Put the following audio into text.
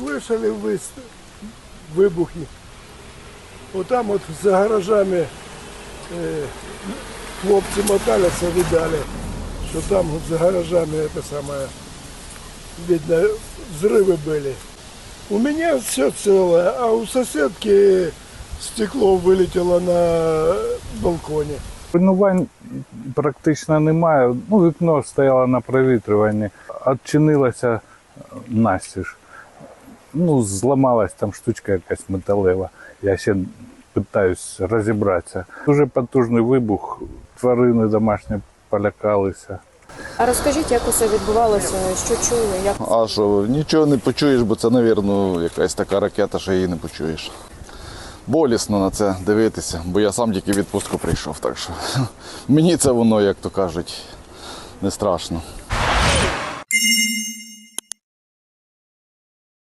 слышали вис- вибухи. Отам от за гаражами е, хлопці моталися, видали, що там от за гаражами это самое, видно, взрывы были. У меня все целое, а у соседки стекло вылетело на балконе. Руйнувань практично немає. Ну, вікно стояло на провітрюванні, відчинилося настіж. Ну, зламалась там штучка якась металева. Я ще питаюсь розібратися. Дуже потужний вибух, тварини домашні полякалися. А розкажіть, як усе відбувалося, що чули, як А що, нічого не почуєш, бо це, мабуть, якась така ракета, що її не почуєш. Болісно на це дивитися, бо я сам тільки відпустку прийшов, так що мені це воно, як то кажуть, не страшно.